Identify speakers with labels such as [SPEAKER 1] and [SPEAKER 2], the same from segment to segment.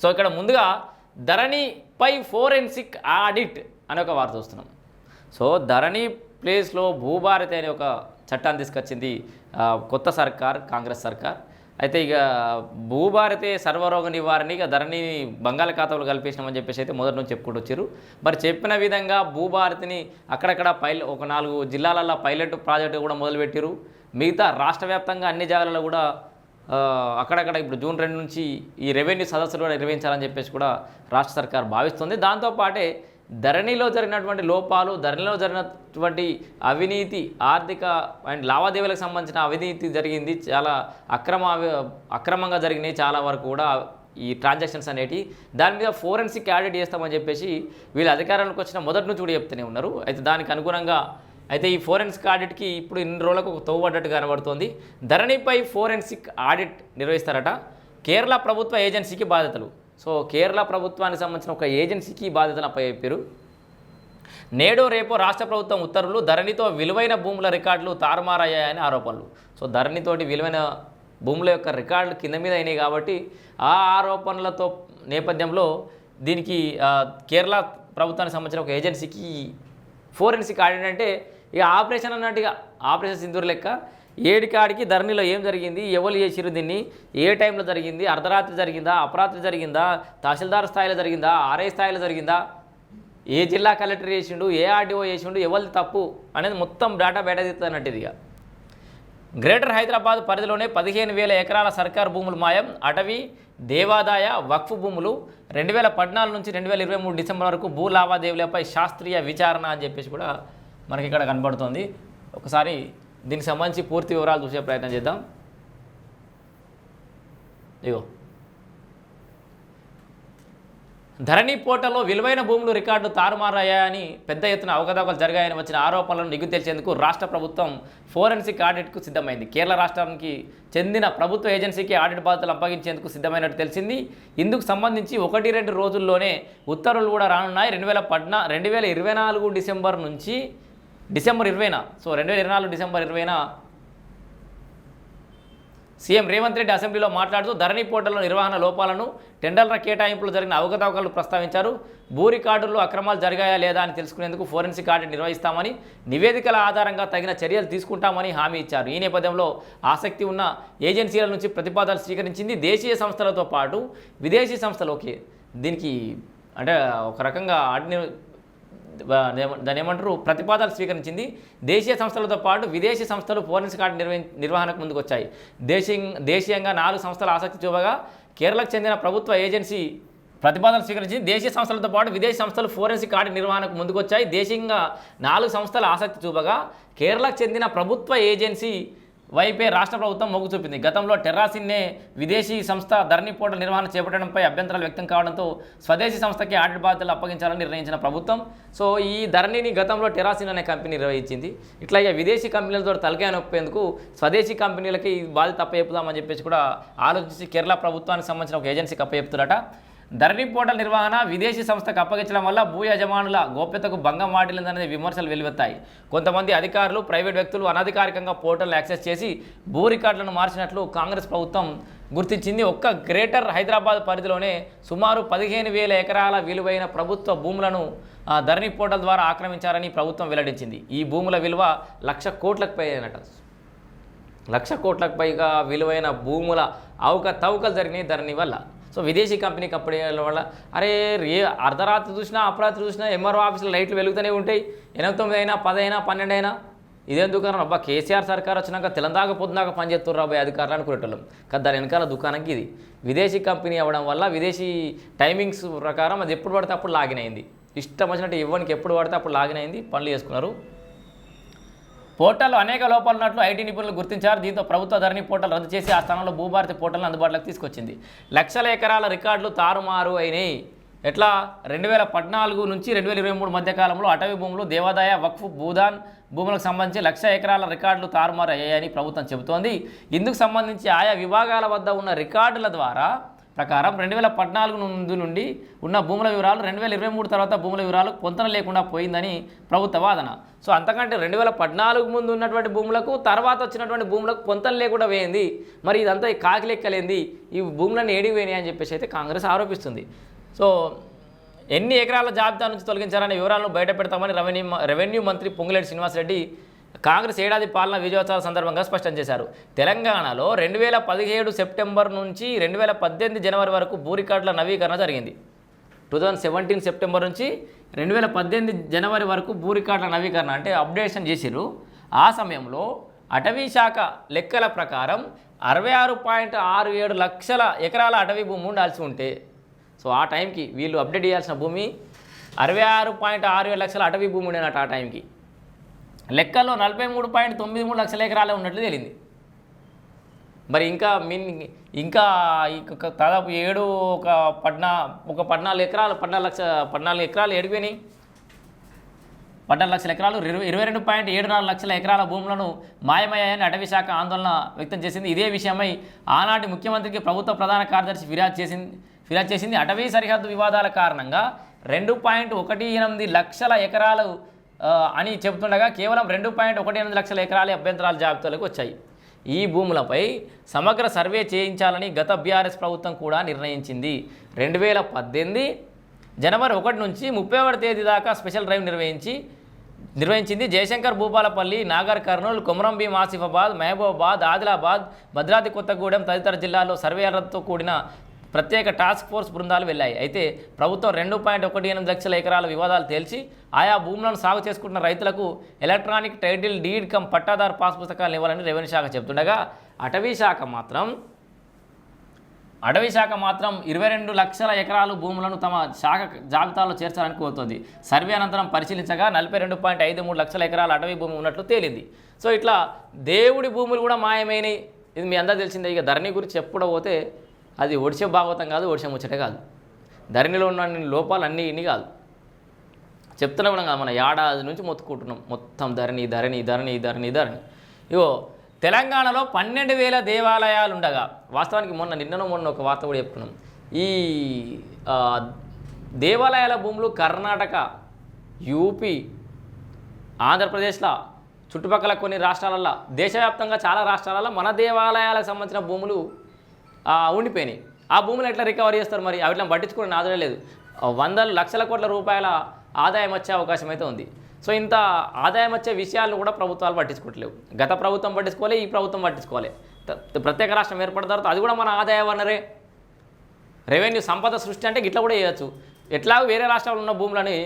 [SPEAKER 1] So ఇక్కడ ముందుగా ధరణిపై forensic audit అనే ఒక వార్త చూస్తున్నాం. సో ధరణి ప్లేస్లో భూభారతి అనే ఒక చట్టాన్ని తీసుకొచ్చింది కొత్త సర్కార్ కాంగ్రెస్ సర్కార్. అయితే ఇక భూభారతి సర్వరోగ నివారణ ఇక ధరణి బంగాళాఖాతంలో కల్పించినామని చెప్పేసి అయితే మొదటి నుంచి చెప్పుకుంటూ వచ్చారు. మరి చెప్పిన విధంగా భూభారతిని అక్కడక్కడ పైల ఒక నాలుగు జిల్లాలలో పైలట్ ప్రాజెక్టు కూడా మొదలుపెట్టారు మిగతా రాష్ట్ర వ్యాప్తంగా అన్ని జాగాలలో కూడా అక్కడక్కడ ఇప్పుడు జూన్ రెండు నుంచి ఈ రెవెన్యూ సదస్సులు కూడా నిర్వహించాలని చెప్పేసి కూడా రాష్ట్ర సర్కార్ భావిస్తుంది. దాంతోపాటే ధరణిలో జరిగినటువంటి లోపాలు ధరణిలో జరిగినటువంటి అవినీతి ఆర్థిక అండ్ లావాదేవీలకు సంబంధించిన అవినీతి జరిగింది. చాలా అక్రమ అక్రమంగా జరిగినాయి చాలా వరకు కూడా ఈ ట్రాన్సాక్షన్స్ అనేటివి దాని మీద ఫోరెన్సిక్ ఆడిట్ చేస్తామని చెప్పేసి వీళ్ళు అధికారంలోకి వచ్చిన మొదటి నుంచి కూడా చెప్తూనే ఉన్నారు. అయితే దానికి అనుగుణంగా అయితే ఈ ఫోరెన్సిక్ ఆడిట్కి ఇప్పుడు ఇన్ని రోజులకు ఒక తవ్వుబడ్డట్టు కనబడుతోంది. ధరణిపై ఫోరెన్సిక్ ఆడిట్ నిర్వహిస్తారట కేరళ ప్రభుత్వ ఏజెన్సీకి బాధ్యతలు. సో కేరళ ప్రభుత్వానికి సంబంధించిన ఒక ఏజెన్సీకి బాధ్యతలు అప్పచెప్పారు నేడో రేపో రాష్ట్ర ప్రభుత్వం ఉత్తర్వులు ధరణితో విలువైన భూముల రికార్డులు తారుమారయ్యాయని ఆరోపణలు. సో ధరణితోటి విలువైన భూముల యొక్క రికార్డులు కింద మీద అయినాయి కాబట్టి ఆ ఆరోపణలతో నేపథ్యంలో దీనికి కేరళ ప్రభుత్వానికి సంబంధించిన ఒక ఏజెన్సీకి ఫోరెన్సిక్ ఆడిట్ అంటే ఇక ఆపరేషన్ అన్నట్టుగా ఆపరేషన్ సింధూర్ లెక్క ఏడికాడికి ధరణిలో ఏం జరిగింది ఎవరు చేసిరు దీన్ని ఏ టైంలో జరిగింది అర్ధరాత్రి జరిగిందా అపరాత్రి జరిగిందా తహసీల్దార్ స్థాయిలో జరిగిందా ఆర్ఐ స్థాయిలో జరిగిందా ఏ జిల్లా కలెక్టర్ చేసిండు ఏ ఆర్డీఓ చేసిండు ఎవరిది తప్పు అనేది మొత్తం డేటా బయట తీస్తున్నట్టు ఇదిగా గ్రేటర్ హైదరాబాద్ పరిధిలోనే పదిహేను వేల ఎకరాల సర్కారు భూములు మాయం. అటవీ దేవాదాయ వక్ఫ్ భూములు రెండు వేల పద్నాలుగు నుంచి రెండు వేల ఇరవై మూడు డిసెంబర్ వరకు భూ లావాదేవీలపై శాస్త్రీయ విచారణ అని చెప్పేసి కూడా మనకి ఇక్కడ కనబడుతుంది. ఒకసారి దీనికి సంబంధించి పూర్తి వివరాలు చూసే ప్రయత్నం చేద్దాం. ఇగో ధరణి పోర్టల్లో విలువైన భూములు రికార్డు తారుమారయ్యాయని పెద్ద ఎత్తున అవకతవకలు జరిగాయని వచ్చిన ఆరోపణలను నిగ్గు తెలిసేందుకు రాష్ట్ర ప్రభుత్వం ఫోరెన్సిక్ ఆడిట్కు సిద్ధమైంది. కేరళ రాష్ట్రానికి చెందిన ప్రభుత్వ ఏజెన్సీకి ఆడిట్ బాధ్యతలు అప్పగించేందుకు సిద్ధమైనట్టు తెలిసింది. ఇందుకు సంబంధించి ఒకటి రెండు రోజుల్లోనే ఉత్తర్వులు కూడా రానున్నాయి. రెండు వేల పద్నా రెండు వేల ఇరవై నాలుగు డిసెంబర్ నుంచి డిసెంబర్ ఇరవైన సో రెండు వేల ఇరవై నాలుగు డిసెంబర్ ఇరవైన సీఎం రేవంత్ రెడ్డి అసెంబ్లీలో మాట్లాడుతూ ధరణి పోర్టల్లో నిర్వహణ లోపాలను టెండర్ల కేటాయింపులు జరిగిన అవకతవకలు ప్రస్తావించారు. భూ రికార్డుల్లో అక్రమాలు జరిగాయా లేదా అని తెలుసుకునేందుకు ఫోరెన్సిక్ ఆడిట్ నిర్వహిస్తామని నివేదికల ఆధారంగా తగిన చర్యలు తీసుకుంటామని హామీ ఇచ్చారు. ఈ నేపథ్యంలో ఆసక్తి ఉన్న ఏజెన్సీల నుంచి ప్రతిపాదనలు స్వీకరించింది దేశీయ సంస్థలతో పాటు విదేశీ సంస్థలు ఓకే దీనికి అంటే ఒక రకంగా ఆడిట్ దాని ఏమంటారు? ప్రతిపాదనలు స్వీకరించింది దేశీయ సంస్థలతో పాటు విదేశీ సంస్థలు ఫోరెన్సిక్ కార్డు నిర్వ నిర్వహణకు ముందుకొచ్చాయి. దేశీయ దేశీయంగా నాలుగు సంస్థలు ఆసక్తి చూపగా కేరళకు చెందిన ప్రభుత్వ ఏజెన్సీ ప్రతిపాదన స్వీకరించింది దేశీయ సంస్థలతో పాటు విదేశీ సంస్థలు ఫోరెన్సిక్ ఆడిట్ నిర్వహణకు ముందుకొచ్చాయి. దేశీయంగా నాలుగు సంస్థలు ఆసక్తి చూపగా కేరళకు చెందిన ప్రభుత్వ ఏజెన్సీ వైపే రాష్ట్ర ప్రభుత్వం మొగ్గు చూపింది. గతంలో టెర్రాసిన్నే విదేశీ సంస్థ ధరణి పోర్టల్ నిర్వహణ చేపట్టడంపై అభ్యంతరాలు వ్యక్తం కావడంతో స్వదేశీ సంస్థకి ఆడిట్ బాధ్యతలు అప్పగించాలని నిర్ణయించిన ప్రభుత్వం. సో ఈ ధరణిని గతంలో టెరాసిన్ అనే కంపెనీ నిర్వహించింది. ఇట్లా విదేశీ కంపెనీలతో తలకాయ నొప్పేందుకు స్వదేశీ కంపెనీలకి ఈ బాధ్యత అప్పచెప్పుదామని చెప్పేసి కూడా ఆలోచించి కేరళ ప్రభుత్వానికి సంబంధించిన ఒక ఏజెన్సీకి అప్పచెప్తున్నట ధరణి పోర్టల్ నిర్వహణ విదేశీ సంస్థకు అప్పగించడం వల్ల భూ యజమానుల గోప్యతకు భంగం వాటిల్లిందనే విమర్శలు వెలువెత్తాయి కొంతమంది అధికారులు ప్రైవేట్ వ్యక్తులు అనధికారికంగా పోర్టల్ యాక్సెస్ చేసి భూ రికార్డులను మార్చినట్లు కాంగ్రెస్ ప్రభుత్వం గుర్తించింది. ఒక్క గ్రేటర్ హైదరాబాద్ పరిధిలోనే సుమారు పదిహేను వేల ఎకరాల విలువైన ప్రభుత్వ భూములను ధరణి పోర్టల్ ద్వారా ఆక్రమించారని ప్రభుత్వం వెల్లడించింది. ఈ భూముల విలువ లక్ష కోట్లకు పైనట. లక్ష కోట్లకు పైగా విలువైన భూముల అవకతవకలు జరిగినాయి ధరణి వల్ల. సో విదేశీ కంపెనీ కంపెనీ వల్ల అరే రే అర్ధరాత్రి చూసినా అపరాత్రి చూసినా ఎంఆర్ఓ ఆఫీసులో లైట్లు వెలుగుతూనే ఉంటాయి. ఎనభై తొమ్మిది అయినా పది అయినా పన్నెండు అయినా. ఇదేం దుకాణం అబ్బా కేసీఆర్ సర్కార్ వచ్చినాక తెలంగాణ పొద్దునాక పనిచేస్తారు రాబోయే అధికారులు అనుకునేటోళ్ళం. కదా దాని వెనకాల దుకాణంకి ఇది విదేశీ కంపెనీ అవ్వడం వల్ల విదేశీ టైమింగ్స్ ప్రకారం అది ఎప్పుడు పడితే అప్పుడు లాగిన్ అయింది. ఇష్టం వచ్చినట్టు ఇవ్వడానికి ఎప్పుడు పడితే అప్పుడు లాగిన్ అయింది. పనులు చేసుకున్నారు. పోర్టల్లో అనేక లోపాలు ఉన్నట్లు ఐటీ నిపుణులు గుర్తించారు. దీంతో ప్రభుత్వ ధరణి పోర్టల్ రద్దు చేసి ఆ స్థానంలో భూభారతి పోర్టల్ని అందుబాటులోకి తీసుకొచ్చింది. లక్షల ఎకరాల రికార్డులు తారుమారు అయినాయి. ఎట్లా? రెండు వేల పద్నాలుగు నుంచి రెండు వేల ఇరవై మూడు మధ్య కాలంలో అటవీ భూములు దేవాదాయ వక్ఫ్ భూదాన్ భూములకు సంబంధించి లక్ష ఎకరాల రికార్డులు తారుమారు అయ్యాయని ప్రభుత్వం చెబుతోంది. ఇందుకు సంబంధించి ఆయా విభాగాల వద్ద ఉన్న రికార్డుల ద్వారా ప్రకారం రెండు వేల పద్నాలుగు ముందు నుండి ఉన్న భూముల వివరాలు రెండు వేల ఇరవై మూడు తర్వాత భూముల వివరాలు పొంతన లేకుండా పోయిందని ప్రభుత్వ వాదన. సో అంతకంటే రెండు వేల పద్నాలుగు ముందు ఉన్నటువంటి భూములకు తర్వాత వచ్చినటువంటి భూములకు పొంతన లేకుండా పోయింది. మరి ఇదంతా కాకి లెక్కలేంది? ఈ భూములన్నీ ఏడికి అని చెప్పేసి అయితే కాంగ్రెస్ ఆరోపిస్తుంది. సో ఎన్ని ఎకరాల జాబితా నుంచి తొలగించారనే వివరాలను బయట పెడతామని రెవెన్యూ రెవెన్యూ మంత్రి పొంగులేటి శ్రీనివాసరెడ్డి కాంగ్రెస్ ఏడాది పాలన విజయోత్సవాల సందర్భంగా స్పష్టం చేశారు. తెలంగాణలో రెండు వేల పదిహేడు సెప్టెంబర్ నుంచి రెండు వేల పద్దెనిమిది జనవరి వరకు భూ రికార్డుల నవీకరణ జరిగింది. టూ థౌజండ్ సెవెంటీన్ సెప్టెంబర్ నుంచి రెండు వేల పద్దెనిమిది జనవరి వరకు భూ రికార్డుల నవీకరణ అంటే అప్డేషన్ చేసిర్రు. ఆ సమయంలో అటవీ శాఖ లెక్కల ప్రకారం అరవై ఆరు పాయింట్ ఆరు ఏడు లక్షల ఎకరాల అటవీ భూమి ఉండాల్సి ఉంటే సో ఆ టైంకి వీళ్ళు అప్డేట్ చేయాల్సిన భూమి అరవై ఆరు పాయింట్ ఆరు ఏడు లక్షల అటవీ భూమి ఉండేనట ఆ టైంకి. లెక్కల్లో నలభై మూడు పాయింట్ తొమ్మిది మూడు లక్షల ఎకరాలే ఉన్నట్లు తేలింది. మరి ఇంకా మిన్ ఇంకా దాదాపు ఏడు ఒక పద్నా ఒక పద్నాలుగు ఎకరాలు పద్నాలుగు లక్ష పద్నాలుగు ఎకరాలు ఏడిపోయినాయి. పద్నాలుగు లక్షల ఎకరాలు ఇరవై ఇరవై రెండు పాయింట్ ఏడు నాలుగు లక్షల ఎకరాల భూములను మాయమయ్యాయని అటవీ శాఖ ఆందోళన వ్యక్తం చేసింది. ఇదే విషయమై ఆనాటి ముఖ్యమంత్రికి ప్రభుత్వ ప్రధాన కార్యదర్శి ఫిర్యాదు చేసింది ఫిర్యాదు చేసింది అటవీ సరిహద్దు వివాదాల కారణంగా రెండు పాయింట్ ఒకటి ఎనిమిది లక్షల ఎకరాలు అని చెబుతుండగా కేవలం రెండు పాయింట్ ఒకటి ఎనిమిది లక్షల ఎకరాల అభ్యంతరాల జాబితాలకు వచ్చాయి. ఈ భూములపై సమగ్ర సర్వే చేయించాలని గత బీఆర్ఎస్ ప్రభుత్వం కూడా నిర్ణయించింది. రెండు వేల పద్దెనిమిది జనవరి ఒకటి నుంచి ముప్పై ఒకటి తేదీ దాకా స్పెషల్ డ్రైవ్ నిర్వహించి నిర్వహించింది జయశంకర్ భూపాలపల్లి నాగర్ కర్నూలు కొమరం భీం ఆసిఫాబాద్ మహబూబాబాద్ ఆదిలాబాద్ భద్రాద్రి కొత్తగూడెం తదితర జిల్లాల్లో సర్వేలతో కూడిన ప్రత్యేక టాస్క్ ఫోర్స్ బృందాలు వెళ్ళాయి. అయితే ప్రభుత్వం రెండు పాయింట్ ఒకటి ఎనిమిది లక్షల ఎకరాల వివాదాలు తేల్చి ఆయా భూములను సాగు చేసుకుంటున్న రైతులకు ఎలక్ట్రానిక్ టైటిల్ డీడ్ కమ్ పట్టాదారు పాస్ పుస్తకాలు ఇవ్వాలని రెవెన్యూ శాఖ చెబుతుండగా అటవీ శాఖ మాత్రం అటవీ శాఖ మాత్రం ఇరవై రెండు లక్షల ఎకరాలు భూములను తమ శాఖ జాబితాలో చేర్చాలని కోరుతోంది. సర్వే అనంతరం పరిశీలించగా నలభై రెండు పాయింట్ ఐదు మూడు లక్షల ఎకరాల అటవీ భూమి ఉన్నట్లు తేలింది. సో ఇట్లా దేవుడి భూములు కూడా మాయమైనవి ఇది మీ అందరూ తెలిసిందే. ఇక ధరణి గురించి ఎప్పుడో పోతే అది ఒడిసే భాగవతం కాదు ఒడిసే ముచ్చటే కాదు. ధరణిలో ఉన్న అన్ని లోపాలు అన్నీ ఇన్ని కాదు. చెప్తున్నా కూడా కాదు మన ఏడాది నుంచి మొత్తుకుంటున్నాం. మొత్తం ధరణి ధరణి ధరణి ధరణి ధరణి. ఇగో తెలంగాణలో పన్నెండు వేల దేవాలయాలు ఉండగా వాస్తవానికి మొన్న నిన్నను మొన్న ఒక వార్త కూడా చెప్పుకున్నాం. ఈ దేవాలయాల భూములు కర్ణాటక యూపీ ఆంధ్రప్రదేశ్లో చుట్టుపక్కల కొన్ని రాష్ట్రాలలో దేశవ్యాప్తంగా చాలా రాష్ట్రాలలో మన దేవాలయాలకు సంబంధించిన భూములు ఉండిపోయినాయి. ఆ భూములు ఎట్లా రికవర్ చేస్తారు మరి? అవిట్లా పట్టించుకోవడం నాదరే లేదు. వందల లక్షల కోట్ల రూపాయల ఆదాయం వచ్చే అవకాశం అయితే ఉంది. సో ఇంత ఆదాయం వచ్చే విషయాలను కూడా ప్రభుత్వాలు పట్టించుకోవట్లేవు. గత ప్రభుత్వం పట్టించుకోవాలి ఈ ప్రభుత్వం పట్టించుకోవాలి ప్రత్యేక రాష్ట్రం ఏర్పడిన తర్వాత అది కూడా మన ఆదాయ వనరే. రెవెన్యూ సంపద సృష్టి అంటే ఇట్లా కూడా చేయొచ్చు. ఎట్లాగో వేరే రాష్ట్రాలు ఉన్న భూములని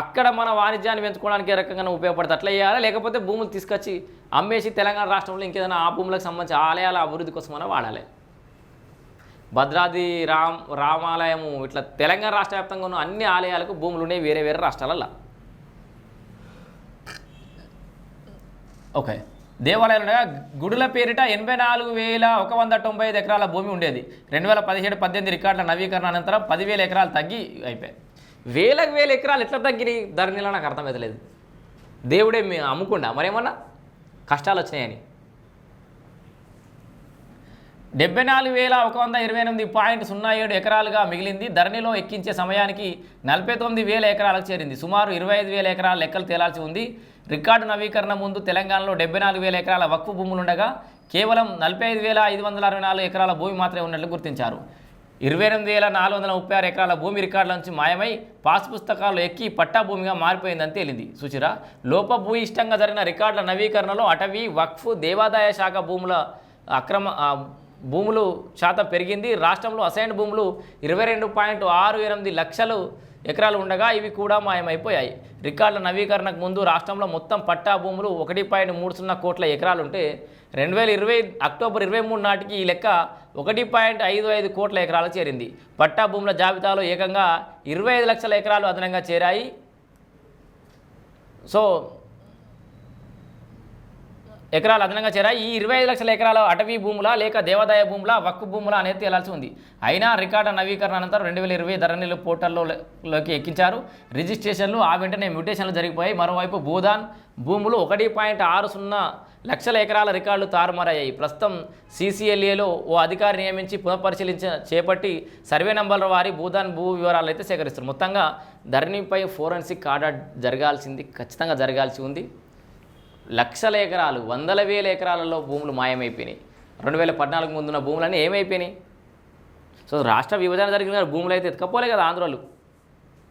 [SPEAKER 1] అక్కడ మన వాణిజ్యాన్ని పెంచుకోవడానికి ఏ రకంగా ఉపయోగపడుతుంది అట్లా చేయాలి? లేకపోతే భూములు తీసుకొచ్చి అమ్మేసి తెలంగాణ రాష్ట్రంలో ఇంకేదైనా ఆ భూములకు సంబంధించి ఆలయాల అభివృద్ధి కోసమైనా వాడాలి. భద్రాద్రి రామ్ రామాలయము ఇట్లా తెలంగాణ రాష్ట్ర వ్యాప్తంగా ఉన్న అన్ని ఆలయాలకు భూములు ఉన్నాయి వేరే వేరే రాష్ట్రాలలో ఓకే. దేవాలయాలు ఉండగా గుడుల పేరిట ఎనభై నాలుగు వేల ఒక వంద తొంభై ఐదు ఎకరాల భూమి ఉండేది. రెండు వేల పదిహేడు పద్దెనిమిది రికార్డుల నవీకరణ అనంతరం పదివేల ఎకరాలు తగ్గి అయిపోయాయి. వేలకు వేల ఎకరాలు ఎట్లా తగ్గినాయి? ధరణిలో నాకు అర్థమవుతలేదు దేవుడే మేము అమ్ముకుండా మరేమన్నా? కష్టాలు వచ్చినాయని. డెబ్బై నాలుగు వేల ఒక వంద ఇరవై ఎనిమిది పాయింట్ సున్నా ఏడు ఎకరాలుగా మిగిలింది. ధరణిలో ఎక్కించే సమయానికి నలభై తొమ్మిది వేల ఎకరాలకు చేరింది. సుమారు ఇరవై ఐదు వేల ఎకరాల లెక్కలు తేలాల్సి ఉంది. రికార్డు నవీకరణ ముందు తెలంగాణలో డెబ్బై నాలుగు వేల ఎకరాల వక్ఫ్ భూములు ఉండగా కేవలం నలభై ఐదు వేల ఐదు వందల అరవై నాలుగు ఎకరాల భూమి మాత్రమే ఉన్నట్లు గుర్తించారు. ఇరవై ఎనిమిది వేల నాలుగు వందల ముప్పై ఆరు ఎకరాల భూమి రికార్డుల నుంచి మాయమై పాస్ పుస్తకాలు ఎక్కి పట్టా భూమిగా మారిపోయిందని తేలింది. సుచిరా లోపభూయిష్టంగా జరిగిన రికార్డుల నవీకరణలో అటవీ వక్ఫ్ దేవాదాయ శాఖ భూముల అక్రమ భూములు శాతం పెరిగింది. రాష్ట్రంలో అసైన్ భూములు ఇరవై రెండు పాయింట్ ఆరు ఎనిమిది లక్షలు ఎకరాలు ఉండగా ఇవి కూడా మాయమైపోయాయి. రికార్డుల నవీకరణకు ముందు రాష్ట్రంలో మొత్తం పట్టా భూములు ఒకటి పాయింట్ మూడు సున్నా కోట్ల ఎకరాలు ఉంటే రెండు వేల ఇరవై అక్టోబర్ ఇరవై మూడు నాటికి ఈ లెక్క ఒకటి పాయింట్ ఐదు ఐదు కోట్ల ఎకరాలకు చేరింది. పట్టా భూముల జాబితాలో ఏకంగా ఇరవై ఐదు లక్షల ఎకరాలు అదనంగా చేరాయి. సో ఎకరాలు అదనంగా చేరాయి ఈ ఇరవై ఐదు లక్షల ఎకరాల అటవీ భూముల లేక దేవాదాయ భూముల వక్కు భూముల అనేది తేలాల్సి ఉంది. అయినా రికార్డు నవీకరణ అనంతరం రెండు వేల ఇరవై ధరణిలు పోర్టల్లోకి ఎక్కించారు. రిజిస్ట్రేషన్లు ఆ వెంటనే మ్యూటేషన్లు జరిగిపోయాయి. మరోవైపు భూదాన్ భూములు ఒకటి పాయింట్ ఆరు సున్నా లక్షల ఎకరాల రికార్డులు తారుమారయ్యాయి. ప్రస్తుతం సీసీఎల్ఏలో ఓ అధికారి నియమించి పునఃపరిశీలించ చేపట్టి సర్వే నంబర్ల వారి భూదాన్ భూ వివరాలు అయితే సేకరిస్తారు. మొత్తంగా ధరణిపై ఫోరెన్సిక్ ఆర్డర్ జరగాల్సింది ఖచ్చితంగా జరగాల్సి ఉంది. లక్షల ఎకరాలు వందల వేల ఎకరాలలో భూములు మాయమైపోయినాయి. రెండు వేల పద్నాలుగు ముందున్న భూములన్నీ ఏమైపోయినాయి? సో రాష్ట్ర విభజన జరిగిన భూములు అయితే ఎత్తుకపోలే కదా ఆంధ్రాలు